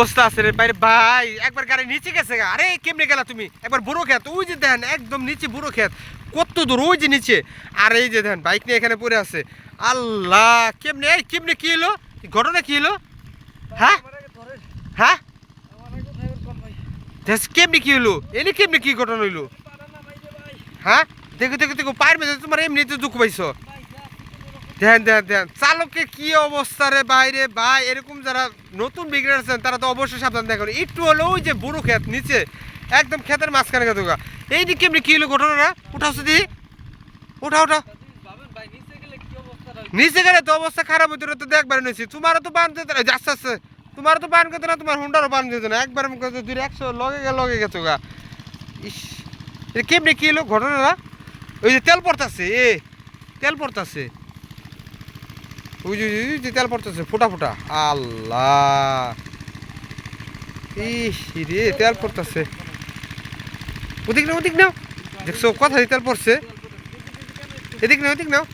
অবস্থা আছে রে বাইরে ভাই, একবার গাড়ি নিচে গেছে। আরে, কেমনে গেলা তুমি? একবার বুড়ো খেত ওই যে দেন, একদম নিচে বুড়ো খেত কত দূর, ওই যে নিচে। আর এই যে দেন, বাইক নিয়ে এখানে পড়ে আছে। আল্লাহ, কেমনে, এই কেমনে কি হলো? ঘটনা কি হলো? হ্যাঁ? হ্যাঁ? কেমনে কি হলো? এনে কেমনে কি ঘটনা হইল? হ্যাঁ? দেখো দেখো দেখো, পায়ের মেঝে তোমার এমনিতে দুঃখ পাইছো। দেন দেন দেন। চালকের কি অবস্থা রে বাইরে ভাই? এরকম যারা নতুন বিগ্রেড আছেন, তারা তো অবশ্যই সাবধান দেখুন। একটু হলো ওই যে বুড়ো ক্ষেত নিচে, একদম ক্ষেতের মাঝখানে গেতো গা এই দিক কেমনি কি হলো ঘটনাটা? উঠাও দি উঠা উঠা নিচে গেলে তো অবস্থা খারাপ হইতো তো দেখবার নিয়েছি তোমারও তো বান যেত না। আস্তে আস্তে, তোমারও তো বান করতো না, তোমার হুন্ডারও বান যেত না। একবার দুই একশো লগে গে লগে গেছো গা। ইস কেমনি কি হলো ঘটনাটা? ওই যে তেল পড়তাছে, এ, তেল পড়তাছে। ওই যে তেল পড়তেছে, ফোটা ফোটা। আল্লাহ। রে, তেল পড়তেছে। ওদিক না ওদিক নাও। দেখছ কথা তেল পড়ছে? এদিক না ওদিক নাও।